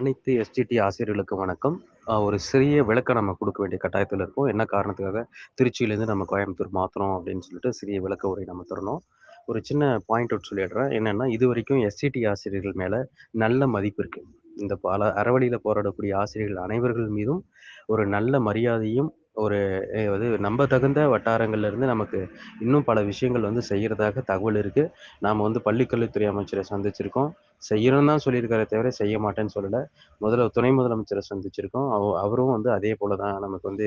அனைத்து எஸ்டிடி ஆசிரியர்களுக்கும் வணக்கம். ஒரு சிறிய விளக்கம் நம்ம கொடுக்க வேண்டிய கட்டாயத்தில் இருக்கோம். என்ன காரணத்துக்காக திருச்சியிலேருந்து நம்ம கோயம்புத்தூர் மாத்துறோம் அப்படின்னு சொல்லிட்டு சிறிய விளக்க உரை நம்ம தரணும். ஒரு சின்ன பாயிண்ட் அவுட் சொல்லிடுறேன். என்னன்னா, இதுவரைக்கும் எஸ்டிடி ஆசிரியர்கள் மேலே நல்ல மதிப்பு இருக்கு. இந்த பல அறவழியில் போராடக்கூடிய ஆசிரியர்கள் அனைவர்கள் மீதும் ஒரு நல்ல மரியாதையும், ஒரு எ அது தகுந்த வட்டாரங்கள்ல இருந்து நமக்கு இன்னும் பல விஷயங்கள் வந்து செய்யறதாக தகவல் இருக்கு. நாம வந்து பள்ளிக்கல்வித்துறை அமைச்சரை சந்திச்சிருக்கோம். செய்யணும்னு தான் சொல்லியிருக்காரே தவிர, செய்ய மாட்டேன்னு சொல்லலை முதல்ல துணை முதலமைச்சரை சந்திச்சிருக்கோம். அவரும் வந்து அதே போல தான் நமக்கு வந்து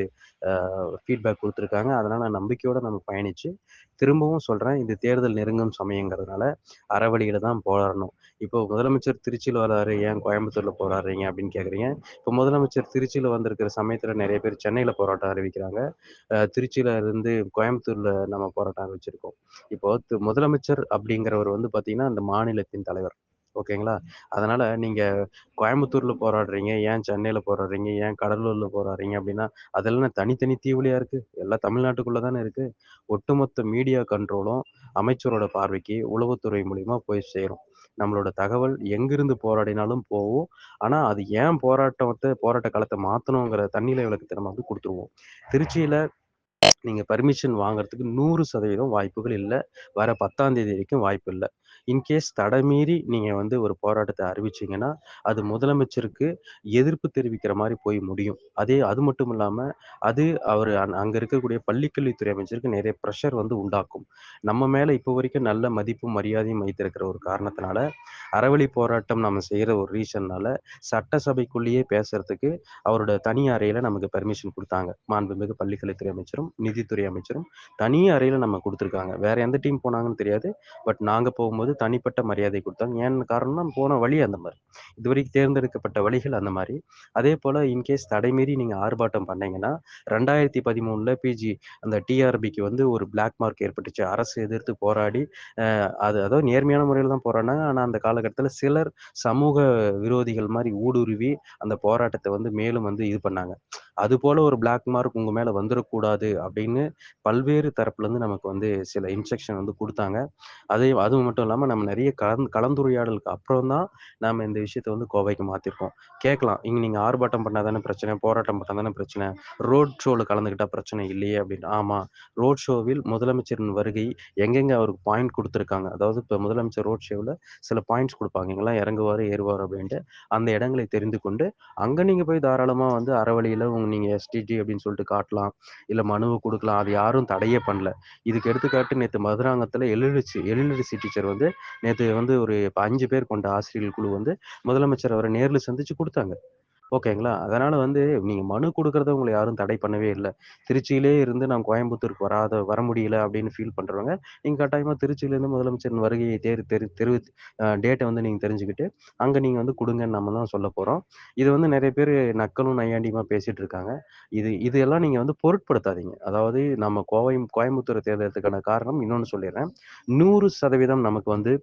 ஃபீட்பேக் கொடுத்துருக்காங்க அதனால நம்பிக்கையோட நம்ம பயணிச்சு, திரும்பவும் சொல்றேன், இந்த தேர்தல் நெருங்கும் சமயங்கிறதுனால, அறவழியில தான் போராடணும். இப்போ முதலமைச்சர் திருச்சியில் வராரு, ஏன் கோயம்புத்தூர்ல போராடுறீங்க அப்படின்னு கேட்குறீங்க. இப்போ முதலமைச்சர் திருச்சியில் வந்திருக்கிற சமயத்துல நிறைய பேர் சென்னையில போராட்டம் அறிவிக்கிறாங்க. திருச்சியில இருந்து கோயம்புத்தூர்ல நம்ம போராட்டம் அறிவிச்சிருக்கோம். இப்போ முதலமைச்சர் அப்படிங்கிறவர் வந்து பார்த்தீங்கன்னா, அந்த மாநிலத்தின் தலைவர். ஓகேங்களா? அதனால நீங்க கோயம்புத்தூர்ல போராடுறீங்க, ஏன் சென்னையில போராடுறீங்க, ஏன் கடலூர்ல போராடுறீங்க அப்படின்னா, அதெல்லாம் தனித்தனி தீவுலயா இருக்கு? எல்லாம் தமிழ்நாட்டுக்குள்ள தானே இருக்கு. ஒட்டுமொத்த மீடியா கண்ட்ரோலும் அமைச்சரோட பார்வைக்கு உளவுத்துறை மூலியமா போய் சேரும். நம்மளோட தகவல் எங்கிருந்து போராடினாலும் போகும். ஆனா, அது ஏன் போராட்டத்த போராட்ட காலத்த மாத்தணுங்கிற தன்னிலை விளக்கத்த வந்து குடுத்துருவோம். திருச்சியில நீங்க பர்மிஷன் வாங்குறதுக்கு 100% வாய்ப்புகள் இல்ல. வர 10ஆம் தேதி வரைக்கும் வாய்ப்பு இல்ல. இன்கேஸ் தடமீறி நீங்கள் வந்து ஒரு போராட்டத்தை அறிவிச்சிங்கன்னா அது முதலமைச்சருக்கு எதிர்ப்பு தெரிவிக்கிற மாதிரி போய் முடியும். அதே அது மட்டும் இல்லாமல் அது அவர் அங்கே இருக்கக்கூடிய பள்ளிக்கல்வித்துறை அமைச்சருக்கு நிறைய ப்ரெஷர் வந்து உண்டாக்கும். நம்ம மேலே இப்போ வரைக்கும் நல்ல மதிப்பும், மரியாதையும் வைத்திருக்கிற ஒரு காரணத்தினால, அறவழி போராட்டம் நம்ம செய்கிற ஒரு ரீசன்னால, சட்டசபைக்குள்ளேயே பேசுறதுக்கு அவரோட தனி அறையில் நமக்கு பெர்மிஷன் கொடுத்தாங்க மாண்புமிகு பள்ளிக்கல்வித்துறை அமைச்சரும், நிதித்துறை அமைச்சரும் தனி அறையில் நம்ம கொடுத்துருக்காங்க வேற எந்த டீம் போனாங்கன்னு தெரியாது. பட் நாங்கள் போகும்போது தனிப்பட்ட மரியாதை கொடுத்தாங்க ஏன் காரணம்னா, போன வழி அந்த மாதிரி இதுவரைக்கும் தேர்ந்தெடுக்கப்பட்ட வழிகள் அந்த மாதிரி அதே போல் இன்கேஸ் தடைமீறி நீங்க ஆர்ப்பாட்டம் பண்ணீங்கன்னா, 2013ல பிஜி அந்த டிஆர்பிக்கு வந்து ஒரு பிளாக் மார்க் ஏற்பட்டுச்சு. அரசு எதிர்த்து போராடி, அது அதாவது நேர்மையான முறையில் தான் போராடினாங்க ஆனா, அந்த காலகட்டத்தில் சிலர் சமூக விரோதிகள் மாதிரி ஊடுருவி, அந்த போராட்டத்தை வந்து மேலும் வந்து இது பண்ணாங்க. அது போல ஒரு பிளாக் மார்க் உங்க மேல வந்துடக்கூடாது அப்படின்னு பல்வேறு தரப்புலருந்து நமக்கு வந்து சில இன்ஸ்ட்ரக்ஷன் வந்து கொடுத்தாங்க அதே அது மட்டும் இல்லாம நம்ம நிறைய கலந் கலந்துரையாடலுக்கு அப்புறம் தான் நாம இந்த விஷயத்த வந்து கோவைக்கு மாத்திருக்கோம். கேட்கலாம், இங்க நீங்க ஆர்ப்பாட்டம் பண்ணாதானே பிரச்சனை, போராட்டம் பண்ணா தானே பிரச்சனை, ரோட் ஷோல கலந்துகிட்டா பிரச்சனை இல்லையே அப்படின்னு. ஆமா, ரோட் ஷோவில் முதலமைச்சரின் வருகை எங்கெங்க அவருக்கு பாயிண்ட் கொடுத்துருக்காங்க அதாவது இப்ப முதலமைச்சர் ரோட் ஷோவில் சில பாயிண்ட்ஸ் கொடுப்பாங்க இங்கெல்லாம் இறங்குவார் ஏறுவார் அப்படின்ட்டு. அந்த இடங்களை தெரிந்து கொண்டு, அங்க நீங்க போய் தாராளமா வந்து அறவழியில உங்க நீங்க எஸ்டிஜி அப்படின்னு சொல்லிட்டு காட்டலாம். இல்ல மனுவை கொடுக்கலாம் அது யாரும் தடையே பண்ணல. இதுக்கு எடுத்துக்காட்டு நேத்து மதுராங்கத்தில் எழிலரசி எழிலரசி டீச்சர் வந்து நேத்து வந்து ஒரு அஞ்சு பேர் கொண்ட ஆசிரியர்கள் குழு வந்து முதலமைச்சர் அவரை நேர்ல சந்திச்சு குடுத்தாங்க. ஓகேங்களா? அதனால வந்து நீங்க மனு கொடுக்கறத உங்களை யாரும் தடை பண்ணவே இல்லை திருச்சியிலே இருந்து நான் கோயம்புத்தூருக்கு வராத வர முடியல அப்படின்னு ஃபீல் பண்றவங்க, நீங்க கட்டாயமா திருச்சியிலேருந்து முதலமைச்சரின் வருகையை தேர் தெரி தெரு டேட்டை வந்து நீங்க தெரிஞ்சுக்கிட்டு, அங்க நீங்க வந்து கொடுங்கன்னு நம்ம தான் சொல்ல போறோம். இது வந்து நிறைய பேர் நக்கலும், நையாண்டியுமா பேசிட்டு இருக்காங்க. இது இது எல்லாம் நீங்க வந்து பொருட்படுத்தாதீங்க. அதாவது நம்ம கோவை கோயம்புத்தூர் தேர்தலுக்கான காரணம் இன்னொன்னு சொல்லிடுறேன் நூறு சதவீதம் நமக்கு வந்து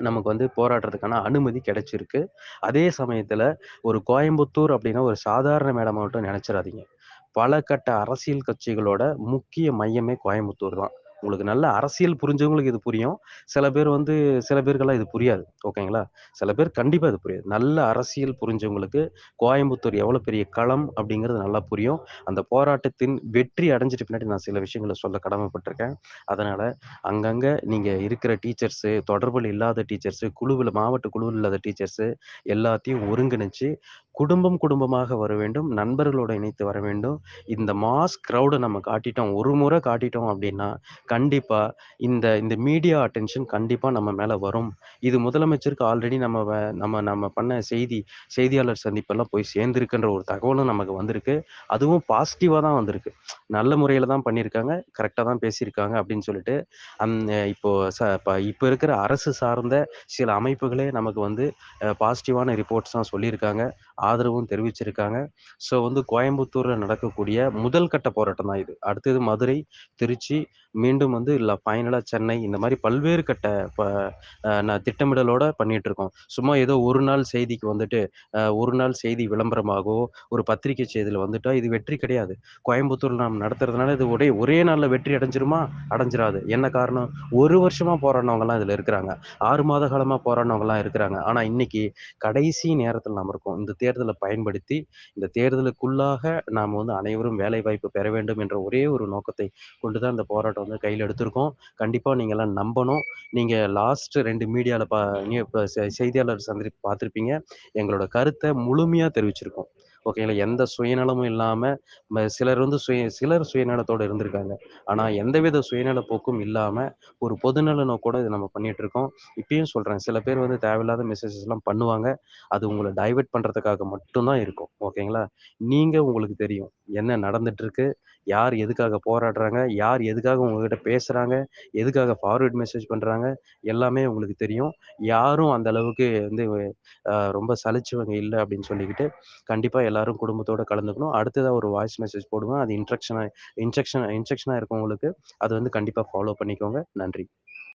நமக்கு வந்து போராடுறதுக்கான அனுமதி கிடைச்சிருக்கு. அதே சமயத்துல ஒரு கோயம்புத்தூர் அப்படின்னா ஒரு சாதாரண மேடம் மட்டும் நினச்சிடாதீங்க பல கட்ட அரசியல் கட்சிகளோட முக்கிய மையமே கோயம்புத்தூர் தான். உங்களுக்கு நல்ல அரசியல் புரிஞ்சவங்களுக்கு இது புரியும். சில பேர் வந்து சில பேருக்கெல்லாம் இது புரியாது. ஓகேங்களா? சில பேர் கண்டிப்பாக இது புரியாது. நல்ல அரசியல் புரிஞ்சவங்களுக்கு கோயம்புத்தூர் எவ்வளோ பெரிய களம் அப்படிங்கிறது நல்லா புரியும். அந்த போராட்டத்தின் வெற்றி அடைஞ்சிட்டு பின்னாடி நான் சில விஷயங்கள சொல்ல கடமைப்பட்டிருக்கேன் அதனால் அங்கங்கே நீங்கள் இருக்கிற டீச்சர்ஸு, தொடர்பில் இல்லாத டீச்சர்ஸு, குழுவில் மாவட்ட குழுவில் இல்லாத டீச்சர்ஸு எல்லாத்தையும் ஒருங்கிணைச்சு, குடும்பம் குடும்பமாக வர வேண்டும். நண்பர்களோட இணைத்து வர வேண்டும். இந்த மாஸ் க்ரௌடை நம்ம காட்டிட்டோம். ஒரு முறை காட்டிட்டோம் அப்படின்னா, கண்டிப்பாக இந்த இந்த மீடியா அட்டென்ஷன் கண்டிப்பாக நம்ம மேலே வரும். இது முதலமைச்சருக்கு ஆல்ரெடி நம்ம வ நம்ம நம்ம பண்ண செய்தி செய்தியாளர் சந்திப்பெல்லாம் போய் சேர்ந்திருக்குன்ற ஒரு தகவலும் நமக்கு வந்திருக்கு. அதுவும் பாசிட்டிவாக தான் வந்திருக்கு. நல்ல முறையில் தான் பண்ணியிருக்காங்க. கரெக்டாக தான் பேசியிருக்காங்க அப்படின்னு சொல்லிட்டு, அந் இப்போ ச இப்போ இப்போ இருக்கிற அரசு சார்ந்த சில அமைப்புகளே நமக்கு வந்து பாசிட்டிவான ரிப்போர்ட்ஸ் தான் சொல்லியிருக்காங்க. ஆதரவும் தெரிவிச்சிருக்காங்க. ஸோ வந்து கோயம்புத்தூரில் நடக்கக்கூடிய முதல் கட்ட போராட்டம் தான் இது. அடுத்தது மதுரை, திருச்சி, மீண்டும் மீண்டும் வந்து இல்ல ஃபைனலாக சென்னை இந்த மாதிரி பல்வேறு கட்ட நான் திட்டமிடலோட பண்ணிட்டுருக்கோம். சும்மா ஏதோ ஒரு நாள் செய்திக்கு வந்துட்டு, ஒரு நாள் செய்தி விளம்பரமாகவோ, ஒரு பத்திரிக்கை செய்தியில் வந்துட்டா இது வெற்றி கிடையாது. கோயம்புத்தூர்ல நாம் நடத்துறதுனால இது ஒரே ஒரே நாள்ல வெற்றி அடைஞ்சிருமா? அடைஞ்சிராது. என்ன காரணம்? ஒரு வருஷமா போராடினவங்கலாம் இதுல இருக்கிறாங்க. ஆறு மாத காலமா போராடினவங்கலாம் இருக்கிறாங்க. ஆனா இன்னைக்கு கடைசி நேரத்தில் நாம் இருக்கோம். இந்த தேர்தலை பயன்படுத்தி, இந்த தேர்தலுக்குள்ளாக நாம வந்து அனைவரும் வேலைவாய்ப்பு பெற வேண்டும் என்ற ஒரே ஒரு நோக்கத்தை கொண்டு தான் இந்த போராட்டம் வந்து கையில் எடுத்திருக்கோம். கண்டிப்பா எல்லாம் நம்பணும். நீங்க லாஸ்ட் ரெண்டு மீடியால பா செய்தியாளர் சந்திப்பு பார்த்துருப்பீங்க எங்களோட கருத்தை முழுமையா தெரிவிச்சிருக்கோம். ஓகேங்களா? எந்த சுயநலமும் இல்லாம சிலர் வந்து சுய சிலர் சுயநலத்தோட இருந்திருக்காங்க. ஆனா எந்தவித சுயநல போக்கும் இல்லாம, ஒரு பொதுநல நோக்கோட இதை நம்ம பண்ணிட்டுருக்கோம். இப்பயும் சொல்றேன். சில பேர் வந்து தேவையில்லாத மெசேஜஸ்லாம் பண்ணுவாங்க. அது உங்களை டைவர்ட் பண்றதுக்காக மட்டும்தான் இருக்கும். ஓகேங்களா? நீங்க உங்களுக்கு தெரியும். என்ன நடந்துட்டுருக்கு? யார் எதுக்காக போராடுறாங்க? யார் எதுக்காக உங்ககிட்ட பேசுறாங்க? எதுக்காக ஃபார்வர்ட் மெசேஜ் பண்றாங்க? எல்லாமே உங்களுக்கு தெரியும். யாரும் அந்த அளவுக்கு வந்து ரொம்ப சலிச்சவங்க இல்லை அப்படின்னு சொல்லிக்கிட்டு, கண்டிப்பா எல்லாரும் குடும்பத்தோட கலந்துக்கணும். அடுத்ததாக ஒரு வாய்ஸ் மெசேஜ் போடுவேன். அது இன்ட்ரக்ஷனாக இன்ஸ்ட்ரக்ஷன் இன்ஸ்ட்ரக்ஷனாக இருக்கும் உங்களுக்கு. வந்து கண்டிப்பா ஃபாலோ பண்ணிக்கோங்க. நன்றி.